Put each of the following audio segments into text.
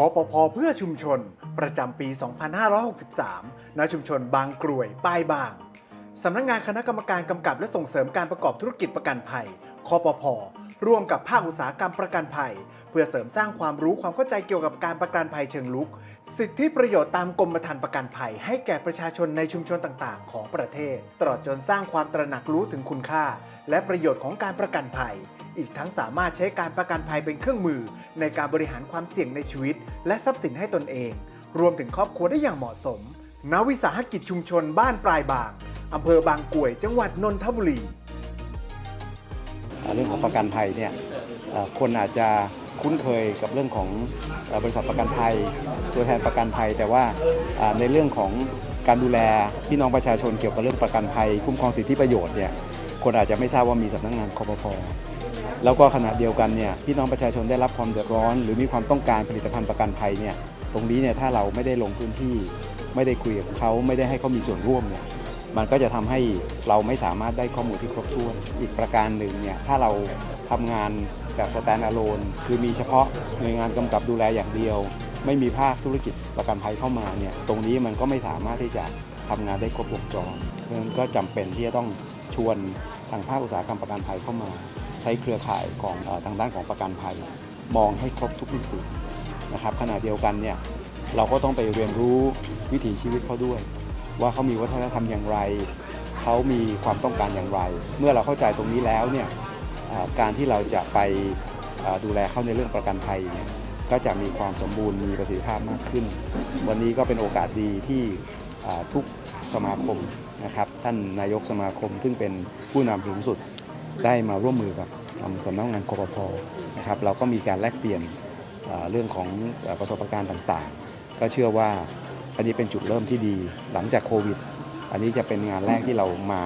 คอปพเพื่อชุมชน ประจำปี 2563 ณ ชุมชนบางกรวย ป้ายบาง สำนักงานคณะกรรมการกำกับและส่งเสริมการประกอบธุรกิจประกันภัยคอปพร่วมกับภาคอุตสาหกรรมประกันภัย เพื่อเสริมสร้างความรู้ความเข้าใจเกี่ยวกับการประกันภัยเชิงลุก สิทธิประโยชน์ตามกรมธรรม์ประกันภัย ให้แก่ประชาชนในชุมชนต่างๆ ของประเทศ ตลอดจนสร้างความตระหนักรู้ถึงคุณค่า และประโยชน์ของการประกันภัย อีกทั้งสามารถใช้การประกันภัยเป็นเครื่องมือ ในการบริหารความเสี่ยงในชีวิต และทรัพย์สินให้ตนเอง รวมถึงครอบครัวได้อย่างเหมาะสมณวิสาหกิจชุมชนบ้านปลายบางอำเภอบางกรวย จังหวัดนนทบุรีเรื่องของประกันภัยเนี่ยคนอาจจะคุ้นเคยกับเรื่องของบริษัทประกันภัย ตัวแทนประกันภัย แต่ว่าในเรื่องของการดูแลพี่น้องประชาชนเกี่ยวกับเรื่องประกันภัย คุ้มครองสิทธิประโยชน์เนี่ยคนอาจจะไม่ทราบว่ามีสำนักงานคอปพ แล้วก็ขณะเดียวกันเนี่ยพี่น้องประชาชนได้รับความเดือดร้อน หรือมีความต้องการผลิตภัณฑ์ประกันภัยเนี่ยตรงนี้เนี่ยถ้าเราไม่ได้ลงพื้นที่ ไม่ได้คุยกับเขาไม่ได้ให้เขามีส่วนร่วมเนี่ยมันก็จะทำให้เราไม่สามารถได้ข้อมูลที่ครบถ้วน อีกประการหนึ่งเนี่ยถ้าเราทำงานแบบสแตนด์อะโลนคือมีเฉพาะหน่วยงานกำกับดูแลอย่างเดียว ไม่มีภาคธุรกิจประกันภัยเข้ามาเนี่ยตรงนี้มันก็ไม่สามารถที่จะทำงานได้ครบวงจรเพราะฉะนั้นก็จำเป็นที่จะต้อง ชวนทางภาคอุตสาหกรรมประกันภัยเข้ามา ใช้เครือข่ายของทางด้านของประกันภัย มองให้ครบทุกมิตินะครับขณะเดียวกันเนี่ยเราก็ต้องไปเรียนรู้วิถีชีวิตเขาด้วย ว่าเขามีวัฒนธรรมอย่างไรเขามีความต้องการอย่างไร เมื่อเราเข้าใจตรงนี้แล้วเนี่ยการที่เราจะไปดูแลเขาในเรื่องประกันภัยเนี่ยก็จะมีความสมบูรณ์มีประสิทธิภาพมากขึ้น วันนี้ก็เป็นโอกาสดีที่ทุกสมาคม นะครับท่านนายกสมาคมซึ่งเป็นผู้นำสูงสุดได้มาร่วมมือกับสำนักงานคอปพนะครับเราก็มีการแลกเปลี่ยนเรื่องของประสบการณ์ต่างๆ ก็เชื่อว่าอันนี้เป็นจุดเริ่มที่ดีหลังจากโควิด อันนี้จะเป็นงานแรกที่เรามา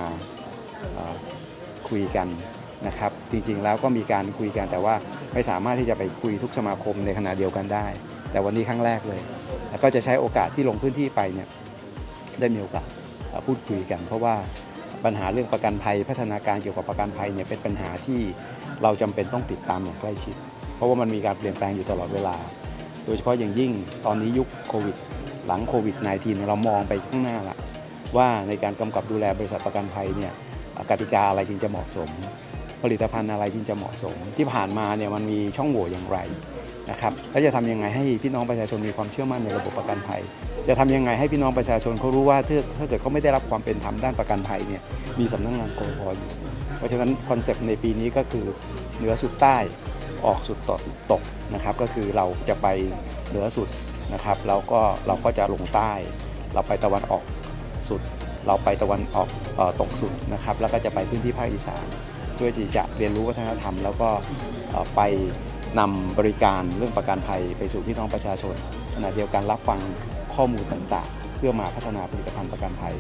คุยกันนะครับจริงๆแล้วก็มีการคุยกันแต่ว่าไม่สามารถที่จะไปคุยทุกสมาคมในขณะเดียวกันได้ แต่วันนี้ครั้งแรกเลย แล้วก็จะใช้โอกาสที่ลงพื้นที่ไปเนี่ยได้มีโอกาส พูดคุยกัน เพราะว่าปัญหาเรื่องประกันภัยพัฒนาการเกี่ยวกับประกันภัยเนี่ยเป็นปัญหาที่เราจำเป็นต้องติดตามอย่างใกล้ชิด เพราะว่ามันมีการเปลี่ยนแปลงอยู่ตลอดเวลา โดยเฉพาะอย่างยิ่งตอนนี้ยุคโควิด หลังโควิด -19 เรามองไปข้างหน้าละว่าในการกำกับดูแลบริษัทประกันภัยเนี่ยกติกาอะไรจึงจะเหมาะสม ผลิตภัณฑ์อะไรจึงจะเหมาะสม ที่ผ่านมาเนี่ยมันมีช่องโหว่อย่างไร นะครับแล้วจะทำยังไงให้พี่น้องประชาชนมีความเชื่อมั่นในระบบประกันภัย จะทำยังไงให้พี่น้องประชาชนเขารู้ว่าถ้าถ้าเกิดเขาไม่ได้รับความเป็นธรรมด้านประกันภัยเนี่ยมีสำนักงานกรพอยู่เพราะฉะนั้นคอนเซปต์ในปีนี้ก็คือเหนือสุดใต้ออกสุดตกตกนะครับ ก็คือเราจะไปเหนือสุดนะครับแล้วก็เราก็จะลงใต้ เราไปตะวันออกสุด เราไปตะวันออกออตกสุดนะครับ แล้วก็จะไปพื้นที่ภาคอีสานเพื่อที่จะเรียนรู้วัฒนธรรม แล้วก็ไป นำบริการเรื่องประกันภัยไปสู่พี่น้องประชาชนขณะเดียวกันรับฟังข้อมูลต่างๆ เพื่อมาพัฒนาผลิตภัณฑ์ประกันภัย